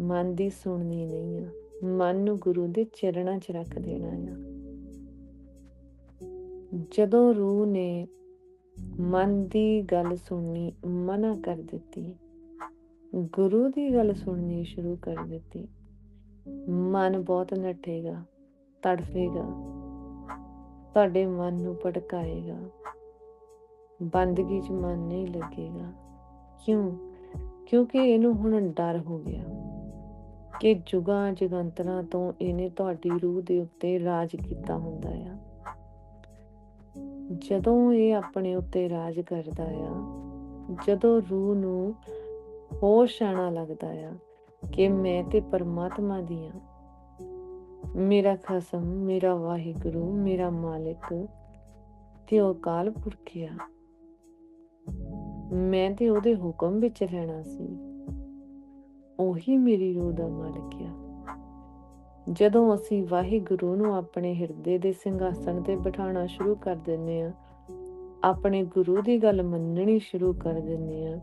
ਮਨ ਦੀ ਸੁਣਨੀ ਨਹੀਂ ਆ। ਮਨ ਨੂੰ ਗੁਰੂ ਦੇ ਚਰਨਾਂ 'ਚ ਰੱਖ ਦੇਣਾ ਆ। ਜਦੋਂ ਰੂਹ ਨੇ ਮਨ ਦੀ ਗੱਲ ਸੁਣਨੀ ਮਨਾ ਕਰ ਦਿੱਤੀ, ਗੁਰੂ ਦੀ ਗੱਲ ਸੁਣਨੀ ਸ਼ੁਰੂ ਕਰ ਦਿੱਤੀ, ਮਨ ਬਹੁਤ ਨੱਠੇਗਾ, ਤੜਫੇਗਾ, ਤੁਹਾਡੇ ਮਨ ਨੂੰ ਭਟਕਾਏਗਾ ਬੰਦਗੀ 'ਚ ਮਨ ਨਹੀਂ ਲੱਗੇਗਾ। ਕਿਉਂ? ਕਿਉਂਕਿ ਇਹਨੂੰ ਹੁਣ ਡਰ ਹੋ ਗਿਆ। ਕਿ ਜੁਗਾਂ ਜਗੰਤਰਾਂ ਤੋਂ ਇਹਨੇ ਤੁਹਾਡੀ ਰੂਹ ਦੇ ਉੱਤੇ ਰਾਜ ਕੀਤਾ ਹੁੰਦਾ ਆ। ਜਦੋਂ ਇਹ ਆਪਣੇ ਉੱਤੇ ਰਾਜ ਕਰਦਾ ਆ, ਜਦੋਂ ਰੂਹ ਨੂੰ ਹੋਸ਼ ਆਣਾ ਲੱਗਦਾ ਆ ਕਿ ਮੈਂ ਤੇ ਪਰਮਾਤਮਾ ਦੀ ਆ ਮੇਰਾ ਖਸਮ, ਮੇਰਾ ਵਾਹਿਗੁਰੂ, ਮੇਰਾ ਮਾਲਿਕ, ਤੇ ਉਹ ਕਾਲ ਪੁਰਖਿਆ ਮੈਂ ਤੇ ਉਹਦੇ ਹੁਕਮ ਵਿੱਚ ਰਹਿਣਾ ਸੀ। ਉਹੀ ਮੇਰੀ ਰੂਹ ਦਾ ਮਾਲਕ ਆ। ਜਦੋਂ ਅਸੀਂ ਵਾਹਿਗੁਰੂ ਨੂੰ ਆਪਣੇ ਹਿਰਦੇ ਦੇ ਸਿੰਘਾਸਣ ਤੇ ਬਿਠਾਉਣਾ ਸ਼ੁਰੂ ਕਰ ਦਿੰਨੇ ਆ ਆਪਣੇ ਗੁਰੂ ਦੀ ਗੱਲ ਮੰਨਣੀ ਸ਼ੁਰੂ ਕਰ ਦਿੰਨੇ ਆ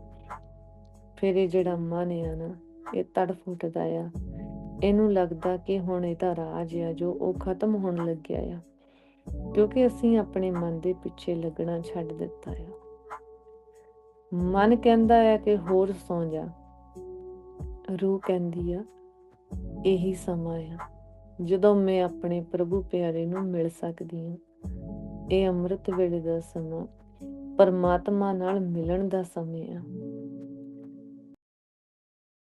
ਫਿਰ ਇਹ ਜਿਹੜਾ ਮਨ ਆ ਨਾ, ਇਹ ਤੜਫ ਉੱਠਦਾ ਆ। ਇਹਨੂੰ ਲੱਗਦਾ ਕਿ ਹੁਣ ਇਹਦਾ ਰਾਜ ਆ, ਜੋ ਉਹ ਖਤਮ ਹੋਣ ਲੱਗਿਆ ਆ, ਕਿਉਂਕਿ ਅਸੀਂ ਆਪਣੇ ਮਨ ਦੇ ਪਿੱਛੇ ਲੱਗਣਾ ਛੱਡ ਦਿੱਤਾ ਆ। ਮਨ ਕਹਿੰਦਾ ਹੈ ਕਿ ਹੋਰ ਸੌ ਜਾ। ਰੂਹ ਕਹਿੰਦੀ ਆ, ਇਹੀ ਸਮਾਂ ਆ ਜਦੋਂ ਮੈਂ ਆਪਣੇ ਪ੍ਰਭੂ ਪਿਆਰੇ ਨੂੰ ਮਿਲ ਸਕਦੀ ਹਾਂ। ਇਹ ਅੰਮ੍ਰਿਤ ਵੇਲੇ ਦਾ ਸਮਾਂ, ਪਰਮਾਤਮਾ ਨਾਲ ਮਿਲਣ ਦਾ ਸਮੇਂ ਆ।